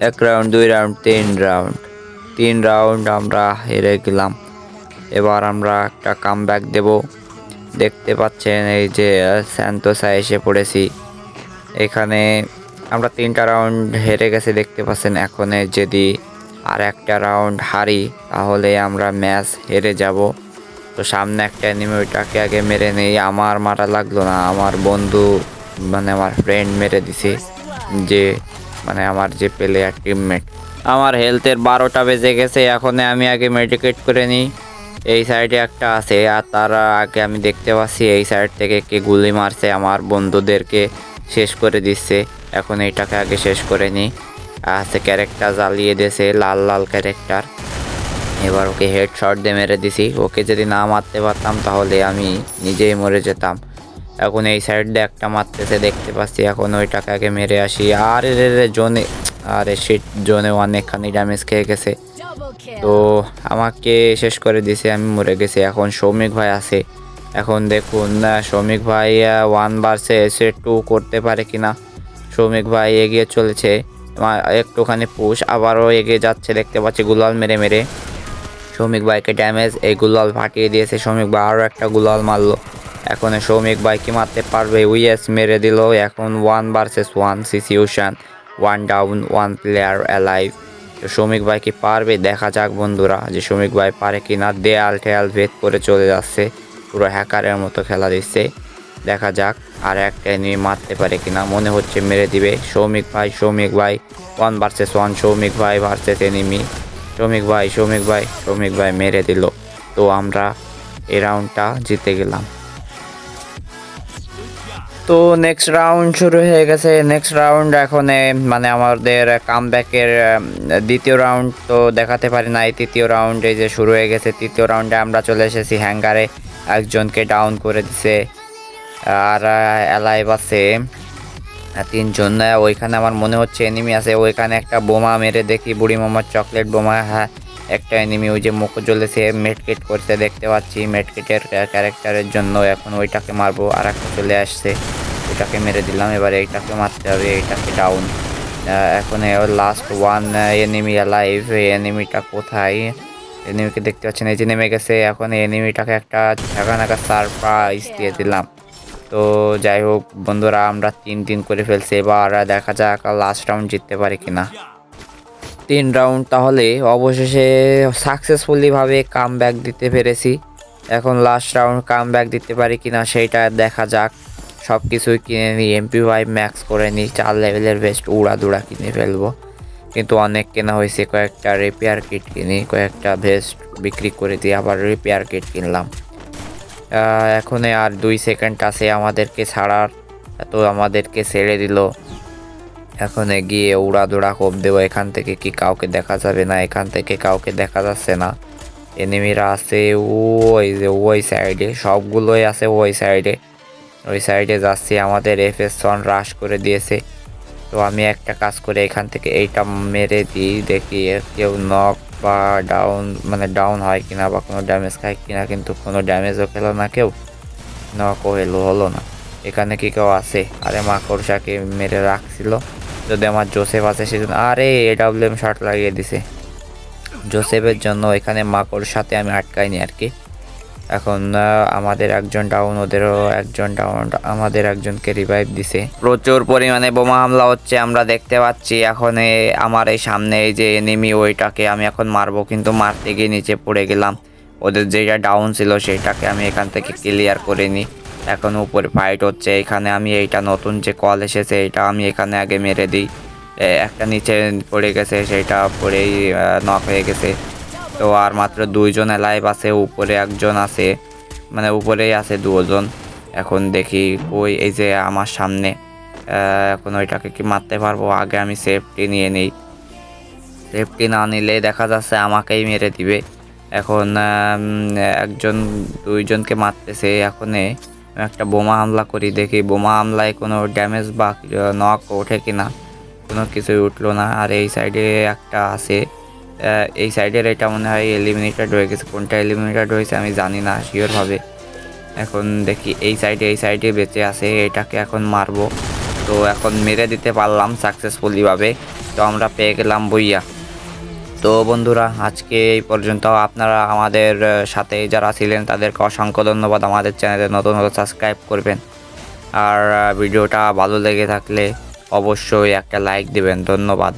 এক রাউন্ড দুই রাউন্ড তিন রাউন্ড তিন রাউন্ড আমরা হেরে গেলাম। এবার আমরা একটা কাম ব্যাক দেবো। দেখতে পাচ্ছেন এই যে স্যান্তোসা এসে পড়েছি। এখানে আমরা তিনটা রাউন্ড হেরে গেছে, দেখতে পাচ্ছেন। এখন যদি আর একটা রাউন্ড হারি, তাহলে আমরা ম্যাচ হেরে যাব। তো সামনে একটা এনিমি ওইটাকে আগে মেরে নেই। আমার মারা লাগল না। আমার বন্ধু মানে আমার ফ্রেন্ড মেরে দিছে। যে মানে আমার যে প্লেয়ার টিমমেট আমার হেলথের বারোটা বেজে গেছে, এখন আমি আগে মেডিকেট করে নিই। এই সাইডে একটা আছে, আর তার আগে আমি দেখতে পাচ্ছি এই সাইড থেকে কে গুলি মারছে, আমার বন্ধুদেরকে শেষ করে দিচ্ছে। এখন এইটাকে আগে শেষ করে নিই। আছে ক্যারেক্টার জ্বালিয়ে দিয়েছে, লাল লাল ক্যারেক্টার এবার ওকে হেড শট দিয়ে মেরে দিছি। ওকে যদি না মারতে পারতাম, তাহলে আমি নিজেই মরে যেতাম। এখন এই সাইড দিয়ে একটা মারতেছে, দেখতে পাচ্ছি এখন ওইটাকে আগে মেরে আসি। আরে রে রে, জোনে, আরে শিট জোনে অনেকখানি ড্যামেজ খেয়ে গেছে। তো আমাকে শেষ করে দিছে, আমি মরে গেছি। এখন সৌমিক ভাই আছে। এখন দেখুন না সৌমিক ভাই ওয়ান বার্সে এসে টু করতে পারে কিনা। সৌমিক ভাই এগিয়ে চলেছে। একটুখানি পুশ আবারও এগিয়ে যাচ্ছে, দেখতে পাচ্ছি গুলাল মেরে মেরে। সৌমিক ভাইকে ড্যামেজ এই গুলাল ফাটিয়ে দিয়েছে। সৌমিক ভাই আরও একটা গুলাল মারলো। এখন সৌমিক ভাই কি মারতে পারবে। উইএস মেরে দিল এখন one versus one situation one down one player alive তো সৌমিক ভাই কি পারবে? দেখা যাক বন্ধুরা যে সৌমিক ভাই পারে কি না দেয়াল ঠেয়াল ভেদ করে চলে যাচ্ছে। পুরো হ্যাকারের মতো খেলা দিচ্ছে। দেখা যাক আর একটা নিয়ে মারতে পারে কিনা। মনে হচ্ছে মেরে দিবে। সৌমিক ভাই সৌমিক ভাই ওয়ান ভার্সেস ওয়ান সৌমিক ভাই ভার্সেস এনিমি সৌমিক ভাই সৌমিক ভাই সৌমিক ভাই মেরে দিল। তো আমরা এই রাউন্ডটা জিতে গেলাম। তো নেক্সট রাউন্ড শুরু হয়ে গেছে। নেক্সট রাউন্ড এখন মানে আমাদের কাম ব্যাকের দ্বিতীয় রাউন্ড তো দেখাতে পারি না এই তৃতীয় রাউন্ডে যে শুরু হয়ে গেছে, তৃতীয় রাউন্ডে আমরা চলে এসেছি হ্যাঙ্গারে একজনকে ডাউন করে দিছে। আর অ্যালাইভ আছে। তিনজন ওইখানে আমার মনে হচ্ছে এনিমি আছে। ওইখানে একটা বোমা মেরে দেখি, বুড়ি মামার চকলেট বোমা। হ্যাঁ একটা এনিমি ওই যে মুখ জ্বলেছে মেটকেট করতে দেখতে পাচ্ছি মেডকিটের ক্যারেক্টারের জন্য এখন ওইটাকে মারবো আর একটা চলে আসছে। ওইটাকে মেরে দিলাম এবারে এইটাকে মারতে হবে এইটাকে ডাউন এখন লাস্ট ওয়ান এনিমি লাইভ এনিমিটা কোথায়? এনিমিকে দেখতে পাচ্ছেন এই যে নেমে গেছে এখন এনিমিটাকে একটা ঝাঁকা নাকা সারপ্রাইজ দিয়ে দিলাম। তো যাই হোক বন্ধুরা আমরা তিন তিন করে ফেলছি এবার দেখা যাক লাস্ট রাউন্ড জিততে পারি কিনা। তিন রাউন্ড তাহলে অবশেষে সাকসেসফুলি ভাবে কাম ব্যাক দিতে পেরেছি। এখন লাস্ট রাউন্ড কাম ব্যাক দিতে পারি কিনা সেইটা দেখা যাক। সব কিছুই কিনে নিই এমপি ওয়াই ম্যাক্স করে নিই, চার লেভেলের বেস্ট উড়া দুড়া কিনে ফেলব। কিন্তু অনেক কেনা হয়েছে, কয়েকটা রিপেয়ার কিট কিনি, কয়েকটা ভেস্ট বিক্রি করে দিয়ে আবার রিপেয়ার কিট কিনলাম। এখন আর দুই সেকেন্ড আছে আমাদেরকে ছাড়ার, তো আমাদেরকে ছেড়ে দিল। এখন গিয়ে উড়া দুড়া কোপ দেবো, এখান থেকে কি কাউকে দেখা যাবে না? এখান থেকে কাউকে দেখা যাচ্ছে না। এনিমিরা আছে ওই যে, ওই সাইডে সবগুলোই আছে ওই সাইডে ওই সাইডে যাচ্ছি, আমাদের এফএস সন রাশ করে দিয়েছে। তো আমি একটা কাজ করে এখান থেকে এইটা মেরে দিই, দেখি কেউ নক বা ডাউন মানে ডাউন হয় কিনা বা কোনো ড্যামেজ খায় কিনা, কিন্তু কোনো ড্যামেজও খেলো না কেউ। নকও এলো হলো না। এখানে কি কেউ আছে? আরে মাকড়সাকে মেরে রাখছিল। যদি আমার জোসেফ আছে সেজন্য আরে এডাব্লিউএম শট লাগিয়ে দিছে। জোসেফের জন্য এখানে মাকড় সাথে আমি আটকাইনি আর কি। এখন আমাদের একজন ডাউন ওদেরও একজন ডাউন আমাদের একজনকে রিভাইভ দিছে। প্রচুর পরিমাণে বোমা হামলা হচ্ছে, আমরা দেখতে পাচ্ছি। এখন আমার এই সামনে এই যে এনিমি ওইটাকে আমি এখন মারবো, কিন্তু মারতে গিয়ে নিচে পড়ে গেলাম। ওদের যেটা ডাউন ছিল, সেটাকে আমি এখান থেকে ক্লিয়ার করে নিই। এখন উপরে ফাইট হচ্ছে, এখানে আমি এইটা নতুন যে কল এসেছে, এটা আমি এখানে আগে মেরে দিই। একটা নিচে পড়ে গেছে, সেটা পড়েই নক হয়ে গেছে। তো আর মাত্র দুইজন লাইভ আছে, উপরে একজন আছে মানে উপরেই আছে দুজন। এখন দেখি ওই এই যে আমার সামনে। এখন ওইটাকে কি মারতে পারব? আগে আমি সেফটি নিয়ে নিই। সেফটি না নিলে দেখা যাচ্ছে আমাকেই মেরে দিবে। এখন একজন, দুইজনকে মারতেছে এখন। একটা বোমা হামলা করি, দেখি বোমা হামলায় কোনো ড্যামেজ বা নক ওঠে কিনা কোনো কিছুই উঠল না। আর এই সাইডে একটা আছে। এই সাইডের এটা মনে হয় এলিমিনেটেড হয়ে গেছে। কোনটা এলিমিনেটেড হয়েছে আমি জানি না শিওরভাবে এখন দেখি এই সাইডে এই সাইডে বেঁচে আছে, এটাকে এখন মারবো। তো এখন মেরে দিতে পারলাম সাকসেসফুলি ভাবে। তো আমরা পেয়ে গেলাম বইয়া। তো বন্ধুরা, আজকে এই পর্যন্ত আপনারা আমাদের সাথে যারা ছিলেন তাদেরকে অসংখ্য ধন্যবাদ। আমাদের চ্যানেলে নতুন নতুন সাবস্ক্রাইব করবেন। আর ভিডিওটা ভালো লেগে থাকলে অবশ্যই একটা লাইক দেবেন। ধন্যবাদ।